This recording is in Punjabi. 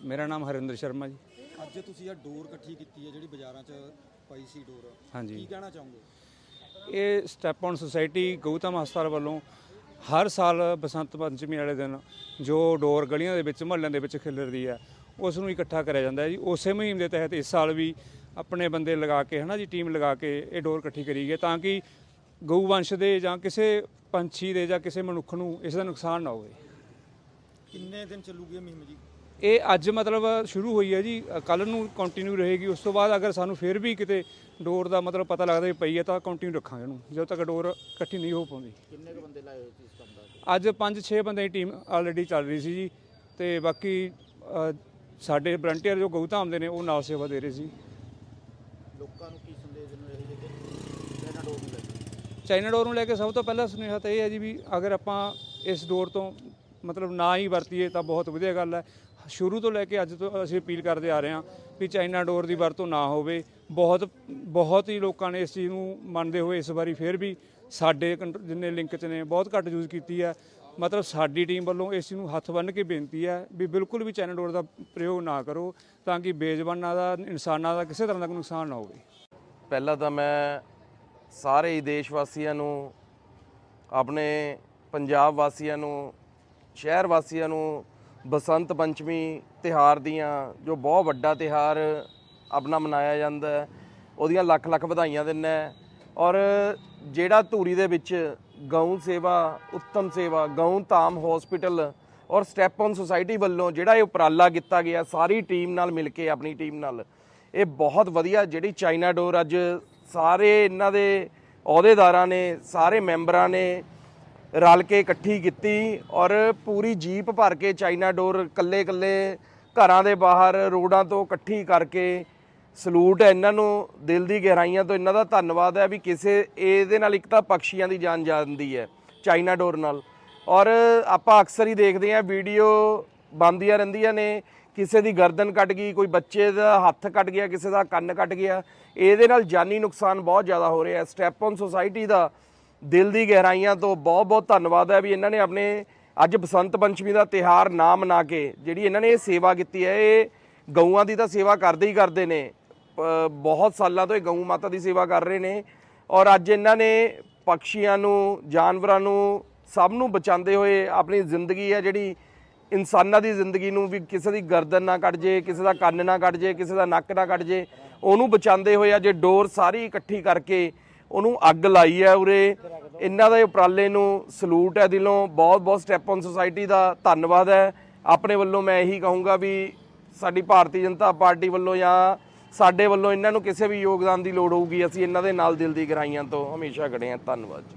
ਮੇਰਾ ਨਾਮ ਹਰਿੰਦਰ ਸ਼ਰਮਾ ਜੀ। ਅੱਜ ਤੁਸੀਂ ਇਹ ਡੋਰ ਇਕੱਠੀ ਕੀਤੀ ਹੈ ਜਿਹੜੀ ਬਾਜ਼ਾਰਾਂ 'ਚ ਪਈ ਸੀ ਡੋਰ। ਕੀ ਕਹਿਣਾ ਚਾਹੋਗੇ? ਇਹ ਸਟੈਪ ਔਨ ਸੁਸਾਇਟੀ ਗਊਤਮ ਹਸਪਤਾਲ ਵੱਲੋਂ ਹਰ ਸਾਲ ਬਸੰਤ ਪੰਚਮੀ ਵਾਲੇ ਦਿਨ ਜੋ ਡੋਰ ਗਲੀਆਂ ਦੇ ਵਿੱਚ ਮੁਹੱਲਿਆਂ ਦੇ ਵਿੱਚ ਖਿਲਰਦੀ ਹੈ ਉਸ ਨੂੰ ਇਕੱਠਾ ਕਰਿਆ ਜਾਂਦਾ ਹੈ ਜੀ। ਉਸੇ ਮੁਹਿੰਮ ਦੇ ਤਹਿਤ ਇਸ ਸਾਲ ਵੀ ਆਪਣੇ ਬੰਦੇ ਲਗਾ ਕੇ ਹਨਾ ਜੀ ਟੀਮ ਲਗਾ ਕੇ ਇਹ ਡੋਰ ਇਕੱਠੀ ਕਰੀ ਗਈ ਹੈ ਤਾਂ ਕਿ ਗਊ ਵੰਸ਼ ਦੇ ਜਾਂ ਕਿਸੇ ਪੰਛੀ ਦੇ ਜਾਂ ਕਿਸੇ ਮਨੁੱਖ ਨੂੰ ਇਸ ਦਾ ਨੁਕਸਾਨ ਨਾ ਹੋਵੇ। ਕਿੰਨੇ ਦਿਨ ਚੱਲੂਗੀ ਇਹ ਮੁਹਿੰਮ ਜੀ? ਇਹ ਅੱਜ ਮਤਲਬ ਸ਼ੁਰੂ ਹੋਈ ਹੈ ਜੀ ਕੱਲ ਨੂੰ ਕੰਟੀਨਿਊ ਰਹੇਗੀ ਉਸ ਤੋਂ ਬਾਅਦ ਅਗਰ ਸਾਨੂੰ ਫਿਰ ਵੀ ਕਿਤੇ ਡੋਰ ਦਾ ਮਤਲਬ ਪਤਾ ਲੱਗਦਾ ਵੀ ਪਈ ਹੈ ਤਾਂ ਕੰਟੀਨਿਊ ਰੱਖਾਂਗੇ ਇਹਨੂੰ ਜਦੋਂ ਤੱਕ ਡੋਰ ਇਕੱਠੀ ਨਹੀਂ ਹੋ ਪਾਉਂਦੀ। ਕਿੰਨੇ ਕੁ ਬੰਦੇ ਲਾਏ ਹੋਏ ਸੀ ਇਸ ਕੰਮ ਦਾ? ਅੱਜ 5-6 ਬੰਦੇ ਦੀ ਟੀਮ ਆਲਰੇਡੀ ਚੱਲ ਰਹੀ ਸੀ ਜੀ ਤੇ ਬਾਕੀ ਸਾਡੇ ਵਲੰਟੀਅਰ ਜੋ ਗਊਧਾਮ ਦੇ ਨੇ ਉਹ ਨਾਲ ਸੇਵਾ ਦੇ ਰਹੇ ਸੀ। ਲੋਕਾਂ ਨੂੰ ਕੀ ਸੰਦੇਸ਼ ਦੇਣਾ ਇਹ ਕਿ ਇਹਨਾਂ ਡੋਰ ਨੂੰ ਲੈ ਕੇ? ਚਾਈਨਾ ਡੋਰ ਨੂੰ ਲੈ ਕੇ ਸਭ ਤੋਂ ਪਹਿਲਾ ਸੁਨੇਹਾ ਤਾਂ ਇਹ ਹੈ ਜੀ ਵੀ ਅਗਰ ਆਪਾਂ ਇਸ ਡੋਰ ਤੋਂ ਮਤਲਬ ਨਾ ਹੀ ਵਰਤੀਏ ਤਾਂ ਬਹੁਤ ਵਧੀਆ ਗੱਲ ਹੈ। ਸ਼ੁਰੂ ਤੋਂ ਲੈ ਕੇ ਅੱਜ ਤੋਂ ਅਸੀਂ ਅਪੀਲ ਕਰਦੇ ਆ ਰਹੇ ਹਾਂ ਵੀ ਚਾਈਨਾ ਡੋਰ ਦੀ ਵਰਤੋਂ ਨਾ ਹੋਵੇ। ਬਹੁਤ ਬਹੁਤ ਹੀ ਲੋਕਾਂ ਨੇ ਇਸ ਚੀਜ਼ ਨੂੰ ਮੰਨਦੇ ਹੋਏ ਇਸ ਵਾਰੀ ਫਿਰ ਵੀ ਸਾਡੇ ਕੰਟ- ਜਿੰਨੇ ਲਿੰਕ 'ਚ ਨੇ, ਬਹੁਤ ਘੱਟ ਯੂਜ਼ ਕੀਤੀ ਹੈ। ਮਤਲਬ ਸਾਡੀ ਟੀਮ ਵੱਲੋਂ ਇਸ ਚੀਜ਼ ਨੂੰ ਹੱਥ ਬੰਨ੍ਹ ਕੇ ਬੇਨਤੀ ਹੈ ਵੀ ਬਿਲਕੁਲ ਵੀ ਚਾਈਨਾ ਡੋਰ ਦਾ ਪ੍ਰਯੋਗ ਨਾ ਕਰੋ ਤਾਂ ਕਿ ਬੇਜ਼ਬਾਨਾਂ ਦਾ, ਇਨਸਾਨਾਂ ਦਾ ਕਿਸੇ ਤਰ੍ਹਾਂ ਦਾ ਕੋਈ ਨੁਕਸਾਨ ਨਾ ਹੋਵੇ। ਪਹਿਲਾਂ ਤਾਂ ਮੈਂ ਸਾਰੇ ਹੀ ਦੇਸ਼ ਵਾਸੀਆਂ ਨੂੰ, ਆਪਣੇ ਪੰਜਾਬ ਵਾਸੀਆਂ ਨੂੰ ਸ਼ਹਿਰ ਵਾਸੀਆਂ ਨੂੰ ਬਸੰਤ ਪੰਚਮੀ ਤਿਹਾਰ ਦੀਆਂ ਜੋ ਬਹੁਤ ਵੱਡਾ ਤਿਹਾਰ ਆਪਣਾ ਮਨਾਇਆ ਜਾਂਦਾ ਹੈ, ਉਹਦੀਆਂ ਲੱਖ ਲੱਖ ਵਧਾਈਆਂ ਦਿੰਦਾ ਔਰ ਜਿਹੜਾ ਧੂਰੀ ਦੇ ਵਿੱਚ ਗਊ ਸੇਵਾ, ਉੱਤਮ ਸੇਵਾ, ਗਊ ਧਾਮ ਹਸਪੀਟਲ ਔਰ ਸਟੈਪ ਔਨ ਸੁਸਾਇਟੀ ਵੱਲੋਂ ਜਿਹੜਾ ਇਹ ਉਪਰਾਲਾ ਕੀਤਾ ਗਿਆ, ਸਾਰੀ ਟੀਮ ਨਾਲ ਮਿਲ ਕੇ, ਆਪਣੀ ਟੀਮ ਨਾਲ, ਇਹ ਬਹੁਤ ਵਧੀਆ ਜਿਹੜੀ ਚਾਈਨਾ ਡੋਰ ਅੱਜ ਸਾਰੇ ਇਹਨਾਂ ਦੇ ਅਹੁਦੇਦਾਰਾਂ ਨੇ, ਸਾਰੇ ਮੈਂਬਰਾਂ ਨੇ ਰਲ ਕੇ ਇਕੱਠੀ ਕੀਤੀ ਔਰ ਪੂਰੀ ਜੀਪ ਭਰ ਕੇ ਚਾਈਨਾ ਡੋਰ ਕੱਲੇ ਕੱਲੇ ਘਰਾਂ ਦੇ ਬਾਹਰ ਰੋਡਾਂ ਤੋਂ ਇਕੱਠੀ ਕਰਕੇ ਸਲੂਟ ਹੈ ਇਹਨਾਂ ਨੂੰ, ਦਿਲ ਦੀ ਗਹਿਰਾਈਆਂ ਤੋਂ ਇਹਨਾਂ ਦਾ ਧੰਨਵਾਦ ਹੈ ਵੀ ਕਿਸੇ ਇਹਦੇ ਨਾਲ ਇੱਕ ਤਾਂ ਪੰਛੀਆਂ ਦੀ ਜਾਨ ਜਾਂਦੀ ਹੈ, ਚਾਈਨਾ ਡੋਰ ਨਾਲ। ਔਰ ਆਪਾਂ ਅਕਸਰ ਹੀ ਦੇਖਦੇ ਹਾਂ ਵੀਡੀਓ ਬੰਦੀਆਂ ਰਹਿੰਦੀਆਂ ਨੇ, ਕਿਸੇ ਦੀ ਗਰਦਨ ਕੱਟ ਗਈ, ਕੋਈ ਬੱਚੇ ਦਾ ਹੱਥ ਕੱਟ ਗਿਆ, ਕਿਸੇ ਦਾ ਕੰਨ ਕੱਟ ਗਿਆ, ਇਹਦੇ ਨਾਲ ਜਾਨੀ ਨੁਕਸਾਨ ਬਹੁਤ ਜ਼ਿਆਦਾ ਹੋ ਰਿਹਾ ਸਟੈਪ ਔਨ ਸੋਸਾਇਟੀ ਦਾ ਦਿਲ ਦੀ ਗਹਿਰਾਈਆਂ ਤੋਂ ਬਹੁਤ ਬਹੁਤ ਧੰਨਵਾਦ ਹੈ ਵੀ ਇਹਨਾਂ ਨੇ ਆਪਣੇ ਅੱਜ ਬਸੰਤ ਪੰਚਮੀ ਦਾ ਤਿਹਾਰ ਨਾ ਮਨਾ ਕੇ ਜਿਹੜੀ ਇਹਨਾਂ ਨੇ ਇਹ ਸੇਵਾ ਕੀਤੀ ਹੈ, ਇਹ ਗਊਆਂ ਦੀ ਤਾਂ ਸੇਵਾ ਕਰਦੇ ਹੀ ਕਰਦੇ ਨੇ। ਬਹੁਤ ਸਾਲਾਂ ਤੋਂ ਇਹ ਗਊ ਮਾਤਾ ਦੀ ਸੇਵਾ ਕਰ ਰਹੇ ਨੇ ਔਰ ਅੱਜ ਇਹਨਾਂ ਨੇ ਪੰਛੀਆਂ ਨੂੰ, ਜਾਨਵਰਾਂ ਨੂੰ ਸਭ ਨੂੰ ਬਚਾਉਂਦੇ ਹੋਏ ਆਪਣੀ ਜ਼ਿੰਦਗੀ ਹੈ ਜਿਹੜੀ ਇਨਸਾਨਾਂ ਦੀ ਜ਼ਿੰਦਗੀ ਨੂੰ ਵੀ ਕਿਸੇ ਦੀ ਗਰਦਨ ਨਾ ਕੱਟ ਜੇ, ਕਿਸੇ ਦਾ ਕੰਨ ਨਾ ਕੱਟ ਜੇ, ਕਿਸੇ ਦਾ ਨੱਕ ਨਾ ਕੱਟ ਜੇ, ਉਹਨੂੰ ਬਚਾਉਂਦੇ ਹੋਏ ਅੱਜ ਡੋਰ ਸਾਰੀ ਇਕੱਠੀ ਕਰਕੇ ਉਹਨੂੰ ਅੱਗ ਲਾਈ ਹੈ ਉਰੇ। ਇਹਨਾਂ ਦੇ ਉਪਰਾਲੇ ਨੂੰ ਸਲੂਟ ਹੈ ਦਿਲੋਂ। ਬਹੁਤ ਬਹੁਤ ਸਟੈਪ ਔਨ ਸੁਸਾਇਟੀ ਦਾ ਧੰਨਵਾਦ ਹੈ। ਆਪਣੇ ਵੱਲੋਂ ਮੈਂ ਇਹੀ ਕਹੂੰਗਾ ਵੀ ਸਾਡੀ ਭਾਰਤੀ ਜਨਤਾ ਪਾਰਟੀ ਵੱਲੋਂ ਜਾਂ ਸਾਡੇ ਵੱਲੋਂ ਇਹਨਾਂ ਨੂੰ ਕਿਸੇ ਵੀ ਯੋਗਦਾਨ ਦੀ ਲੋੜ ਹੋਊਗੀ, ਅਸੀਂ ਇਹਨਾਂ ਦੇ ਨਾਲ ਦਿਲ ਦੀ ਗਹਿਰਾਈਆਂ ਤੋਂ ਹਮੇਸ਼ਾ ਖੜੇ ਹਾਂ। ਧੰਨਵਾਦ ਜੀ।